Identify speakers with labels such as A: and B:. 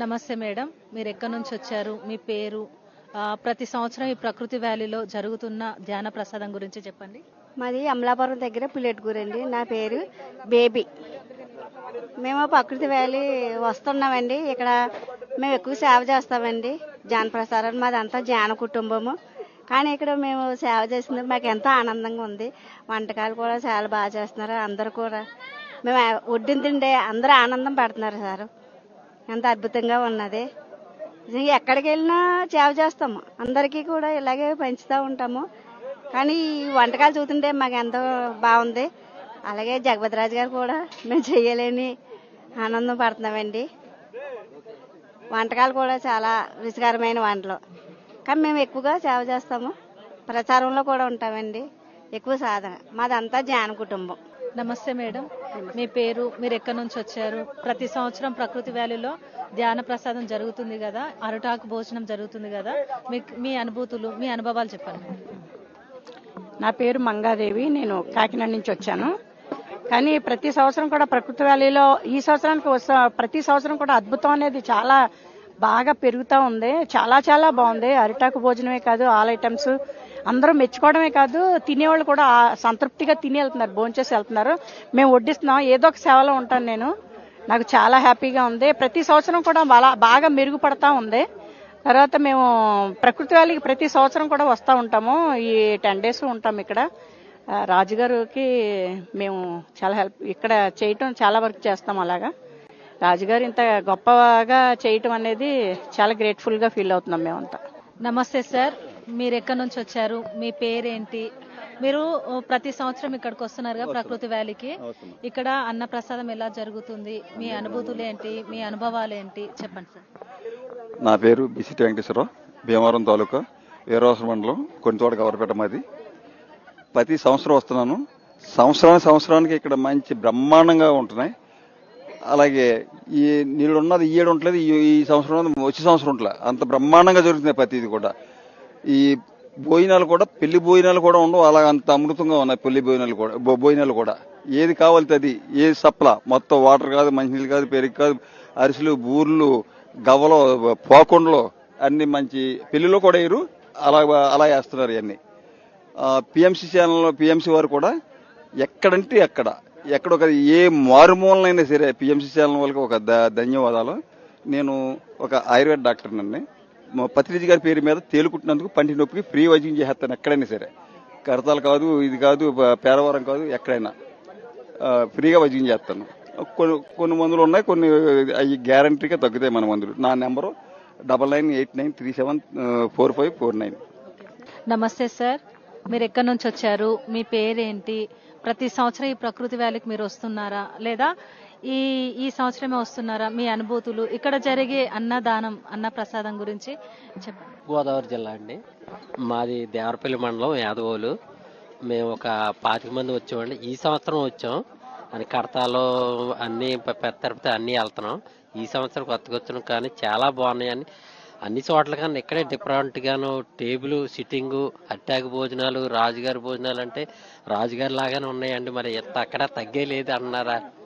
A: నమస్తే మేడం. మీరు ఎక్కడి నుంచి వచ్చారు? మీ పేరు? ప్రతి సంవత్సరం ఈ ప్రకృతి వ్యాలీలో జరుగుతున్న ధ్యాన ప్రసాదం గురించి చెప్పండి.
B: మాది అమలాపురం దగ్గర పుల్లెట్టుకూరండి నా పేరు బేబీ. మేము ప్రకృతి వ్యాలీ వస్తున్నామండి. ఇక్కడ మేము ఎక్కువ సేవ చేస్తామండి ధ్యాన ప్రసారం మాదంతా ధ్యాన కుటుంబము. కానీ ఇక్కడ మేము సేవ చేసినప్పుడు మాకు ఎంతో ఆనందంగా ఉంది. వంటకాలు కూడా చాలా బాగా చేస్తున్నారు. అందరు కూడా మేము వడ్డీని అందరూ ఆనందం పడుతున్నారు సారు. ఎంత అద్భుతంగా ఉన్నది. ఎక్కడికి వెళ్ళినా సేవ చేస్తాము. అందరికీ కూడా ఇలాగే పంచుతూ ఉంటాము. కానీ ఈ వంటకాలు చూస్తుంటే మాకు ఎంతో బాగుంది. అలాగే జగపతిరాజు గారు కూడా మేము చేయలేని ఆనందం పడుతున్నామండి. వంటకాలు కూడా చాలా రుచికరమైన వంటలు. కానీ మేము ఎక్కువగా సేవ చేస్తాము. ప్రచారంలో కూడా ఉంటామండి. ఎక్కువ సాధన. మాదంతా జ్ఞాన కుటుంబం.
A: నమస్తే మేడం. మీ పేరు మీరు ఎక్కడి నుంచి వచ్చారు? ప్రతి సంవత్సరం ప్రకృతి వ్యాలీలో ధ్యాన ప్రసాదం జరుగుతుంది కదా? అరటాకు భోజనం జరుగుతుంది కదా? మీకు మీ అనుభూతులు మీ అనుభవాలు చెప్పండి.
C: నా పేరు మంగాదేవి. నేను కాకినాడ నుంచి వచ్చాను. కానీ ప్రతి సంవత్సరం కూడా ప్రకృతి వ్యాలీలో ఈ సంవత్సరానికి వస్తా ప్రతి సంవత్సరం కూడా అద్భుతం అనేది చాలా బాగా పెరుగుతూ ఉంది. చాలా చాలా బాగుంది. అరిటాకు భోజనమే కాదు ఆల్ ఐటమ్స్ అందరూ మెచ్చుకోవడమే కాదు తినేవాళ్ళు కూడా సంతృప్తిగా తిని వెళ్తున్నారు భోంచేసి వెళ్తున్నారు. మేము వడ్డిస్తున్నాం ఏదో ఒక సేవలో ఉంటాను నేను. నాకు చాలా హ్యాపీగా ఉంది. ప్రతి సంవత్సరం కూడా బాగా బాగా మెరుగుపడతా ఉంది. తర్వాత మేము ప్రకృతి వాళ్ళకి ప్రతి సంవత్సరం కూడా వస్తూ ఉంటాము. ఈ టెన్ డేస్ ఉంటాం ఇక్కడ. రాజుగారికి మేము చాలా హెల్ప్ ఇక్కడ చేయటం చాలా వర్క్ చేస్తాం అలాగా. రాజుగారు ఇంత గొప్పగా చేయటం అనేది చాలా గ్రేట్ఫుల్గా ఫీల్ అవుతున్నాం మేమంతా.
A: నమస్తే సార్. మీరు ఎక్కడి నుంచి వచ్చారు మీ పేరేంటి? మీరు ప్రతి సంవత్సరం ఇక్కడికి వస్తున్నారుగా ప్రకృతి వ్యాలీకి. ఇక్కడ అన్న ప్రసాదం ఎలా జరుగుతుంది? మీ అనుభూతులు ఏంటి మీ అనుభవాలు ఏంటి చెప్పండి సార్.
D: నా పేరు బిసిటి వెంకటేశ్వరరావు భీమవరం తాలూకా వీరవాస మండలం కొంతోట గవర్పేట మాది. ప్రతి సంవత్సరం వస్తున్నాను. సంవత్సరానికి సంవత్సరానికి ఇక్కడ మంచి బ్రహ్మాండంగా ఉంటున్నాయి. అలాగే ఈ నీళ్ళు ఉన్నది ఈ ఏడు ఉండలేదు ఈ సంవత్సరం వచ్చే సంవత్సరం ఉండలే అంత బ్రహ్మాండంగా జరుగుతున్నాయి ప్రతిది కూడా. ఈ భోజనాలు కూడా పెళ్ళి భోజనాలు కూడా ఉండవు. అలా అంత అమృతంగా ఉన్నాయి పెళ్ళి భోజనాలు కూడా భోజనాలు కూడా. ఏది కావాలి అది. ఏ సప్లా మొత్తం వాటర్ కాదు మంచినీళ్ళు కాదు పెరుగు కాదు అరిసెలు బూర్లు గవ్వలు పోకుండలు అన్ని మంచి పెళ్ళిలో కూడా వేయరు. అలా అలా వేస్తున్నారు ఇవన్నీ. పిఎంసీ ఛానల్లో పిఎంసీ వారు కూడా ఎక్కడంటే ఎక్కడ ఎక్కడ ఒక ఏ మారుమూలనైనా సరే పిఎంసీ ఛానల్ వాళ్ళకి ఒక ధన్యవాదాలు. నేను ఒక ఆయుర్వేద డాక్టర్ నండి గారి పేరు మీద తేలుకుంటున్నందుకు పంటి నొప్పికి ఫ్రీ వైద్యం చేస్తాను ఎక్కడైనా సరే. కరతాలు కాదు ఇది కాదు ప- పేరవరం కాదు ఎక్కడైనా. ఫ్రీగా వైద్యం చేస్తాను. కొన్ని కొన్ని మందులు ఉన్నాయి కొన్ని అవి గ్యారంటీగా తగ్గుతాయి మన మందులు. నా number double nine eight nine three seven four five four nine.
A: నమస్తే సార్. మీరు ఎక్కడి నుంచి వచ్చారు? మీ పేరేంటి? ప్రతి సంవత్సరం ఈ ప్రకృతి వ్యాలీకి మీరు వస్తున్నారా? లేదా ఈ ఈ సంవత్సరమే వస్తున్నారా మీ అనుభూతులు? ఇక్కడ జరిగే అన్నదానం అన్న ప్రసాదం గురించి చెప్పండి.
E: గోదావరి జిల్లా అండి. మాది దేవరపల్లి మండలం యాదవోలు. మేము ఒక పాతిక మంది వచ్చామండి ఈ సంవత్సరం వచ్చాం. అని కడతాలో అన్ని పెద్ద తిరుపతి అన్ని వెళ్తున్నాం. ఈ సంవత్సరం కొత్తగా వచ్చినాం కానీ చాలా బాగున్నాయి అన్ని అన్ని చోట్ల కన్నా ఇక్కడే డిఫరెంట్ గాను టేబుల్ సిట్టింగ్ అట్టాక్ భోజనాలు రాజుగారి భోజనాలు అంటే రాజుగారి లాగానే ఉన్నాయండి. మరి ఎంత అక్కడ తగ్గే లేదు అన్నారా?